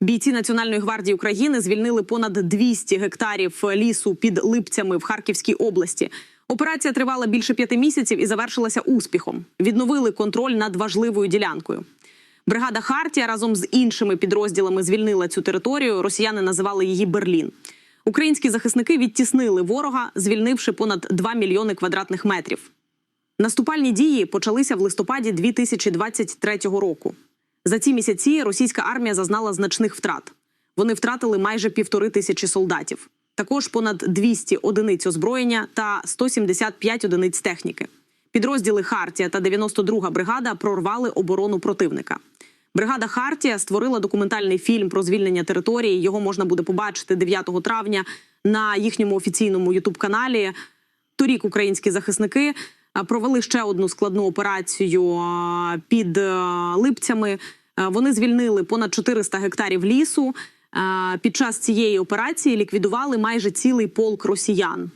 Бійці Національної гвардії України звільнили понад 200 гектарів лісу під Липцями в Харківській області. Операція тривала більше п'яти місяців і завершилася успіхом. Відновили контроль над важливою ділянкою. Бригада Хартія разом з іншими підрозділами звільнила цю територію. Росіяни називали її Берлін. Українські захисники відтіснили ворога, звільнивши понад 2 мільйони квадратних метрів. Наступальні дії почалися в листопаді 2023 року. За ці місяці російська армія зазнала значних втрат. Вони втратили майже півтори тисячі солдатів, також понад 200 одиниць озброєння та 175 одиниць техніки. Підрозділи Хартія та 92-га бригада прорвали оборону противника. Бригада Хартія створила документальний фільм про звільнення території. Його можна буде побачити 9 травня на їхньому офіційному ютуб-каналі. Торік українські захисники провели ще одну складну операцію під е, Липцями. Е, Вони звільнили понад 400 гектарів лісу. Е, Під час цієї операції ліквідували майже цілий полк росіян.